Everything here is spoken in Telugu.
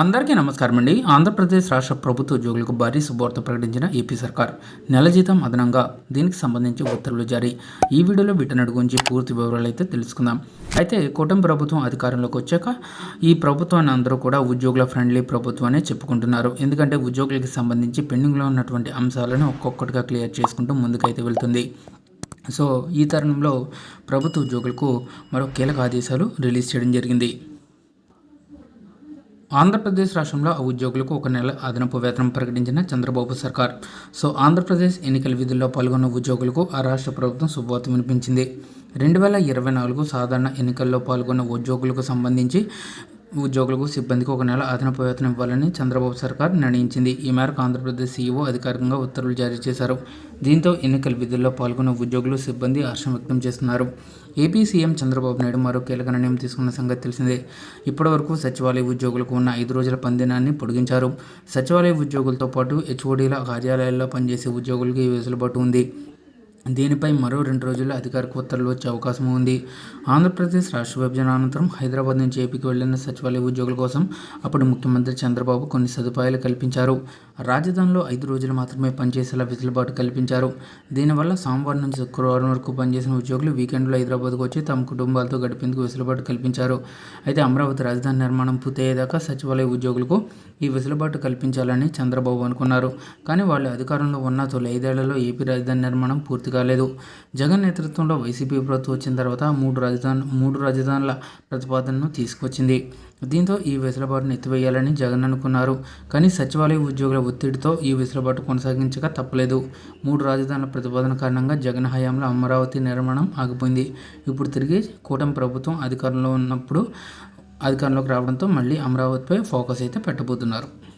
అందరికీ నమస్కారం అండి. ఆంధ్రప్రదేశ్ రాష్ట్ర ప్రభుత్వ ఉద్యోగులకు భారీ శుభార్త ప్రకటించిన ఏపీ సర్కార్. నెల జీతం అదనంగా దీనికి సంబంధించి ఉత్తర్వులు జారీ. ఈ వీడియోలో వీటన్నిటి గురించి పూర్తి వివరాలు అయితే తెలుసుకుందాం. అయితే కూటమి ప్రభుత్వం అధికారంలోకి వచ్చాక ఈ ప్రభుత్వాన్ని అందరూ కూడా ఉద్యోగుల ఫ్రెండ్లీ ప్రభుత్వం అనే చెప్పుకుంటున్నారు. ఎందుకంటే ఉద్యోగులకు సంబంధించి పెండింగ్లో ఉన్నటువంటి అంశాలను ఒక్కొక్కటిగా క్లియర్ చేసుకుంటూ ముందుకైతే వెళ్తుంది. సో ఈ తరుణంలో ప్రభుత్వ ఉద్యోగులకు మరో కీలక ఆదేశాలు రిలీజ్ చేయడం జరిగింది. ఆంధ్రప్రదేశ్ రాష్ట్రంలో ఆ ఉద్యోగులకు ఒక నెల అదనపు వేతనం ప్రకటించిన చంద్రబాబు సర్కార్. సో ఆంధ్రప్రదేశ్ ఎన్నికల విధుల్లో పాల్గొన్న ఉద్యోగులకు ఆ రాష్ట్ర ప్రభుత్వం శుభవార్త వినిపించింది. రెండు వేల ఇరవై నాలుగు సాధారణ ఎన్నికల్లో పాల్గొన్న ఉద్యోగులకు సంబంధించి ఉద్యోగులకు సిబ్బందికి ఒక నెల అదనపు వేతనం ఇవ్వాలని చంద్రబాబు సర్కార్ నిర్ణయించింది. ఈ మేరకు ఆంధ్రప్రదేశ్ సీఈఓ అధికారికంగా ఉత్తర్వులు జారీ చేశారు. దీంతో ఎన్నికల విధుల్లో పాల్గొన్న ఉద్యోగులు సిబ్బంది హర్షం వ్యక్తం చేస్తున్నారు. ఏపీ సీఎం చంద్రబాబు నాయుడు మరో కీలక నిర్ణయం తీసుకున్న సంగతి తెలిసిందే. ఇప్పటివరకు సచివాలయ ఉద్యోగులకు ఉన్న ఐదు రోజుల పందినాన్ని పొడిగించారు. సచివాలయ ఉద్యోగులతో పాటు హెచ్ఓడీల కార్యాలయాల్లో పనిచేసే ఉద్యోగులకు ఈ వెసులుబాటు ఉంది. దీనిపై మరో రెండు రోజుల్లో అధికారిక ఉత్తర్వులు వచ్చే అవకాశం ఉంది. ఆంధ్రప్రదేశ్ రాష్ట్ర విభజన అనంతరం హైదరాబాద్ నుంచి ఏపీకి వెళ్ళిన సచివాలయ ఉద్యోగుల కోసం అప్పుడు ముఖ్యమంత్రి చంద్రబాబు కొన్ని సదుపాయాలు కల్పించారు. రాజధానిలో ఐదు రోజులు మాత్రమే పనిచేసేలా వెసులుబాటు కల్పించారు. దీనివల్ల సోమవారం నుంచి శుక్రవారం వరకు పనిచేసిన ఉద్యోగులు వీకెండ్లో హైదరాబాద్కు వచ్చి తమ కుటుంబాలతో గడిపేందుకు వెసులుబాటు కల్పించారు. అయితే అమరావతి రాజధాని నిర్మాణం పూర్తయ్యేదాకా సచివాలయ ఉద్యోగులకు ఈ వెసులుబాటు కల్పించాలని చంద్రబాబు అనుకున్నారు. కానీ వాళ్ళు అధికారంలో ఉన్న తొలి ఐదేళ్ళలో ఏపీ రాజధాని నిర్మాణం పూర్తి కాలేదు. జగన్ నేతృత్వంలో వైసీపీ ప్రభుత్వం వచ్చిన తర్వాత మూడు రాజధాని మూడు రాజధానుల ప్రతిపాదనను తీసుకొచ్చింది దీంతో ఈ వెసులుబాటును ఎత్తివేయాలని జగన్ అనుకున్నారు. కానీ సచివాలయ ఉద్యోగుల ఒత్తిడితో ఈ వెసులుబాటు కొనసాగించక తప్పలేదు. మూడు రాజధానుల ప్రతిపాదన కారణంగా జగన్ హయాంలో అమరావతి నిర్మాణం ఆగిపోయింది. ఇప్పుడు తిరిగి కూటమి ప్రభుత్వం అధికారంలో ఉన్నప్పుడు అధికారంలోకి రావడంతో మళ్ళీ అమరావతిపై ఫోకస్ అయితే పెట్టబోతున్నారు.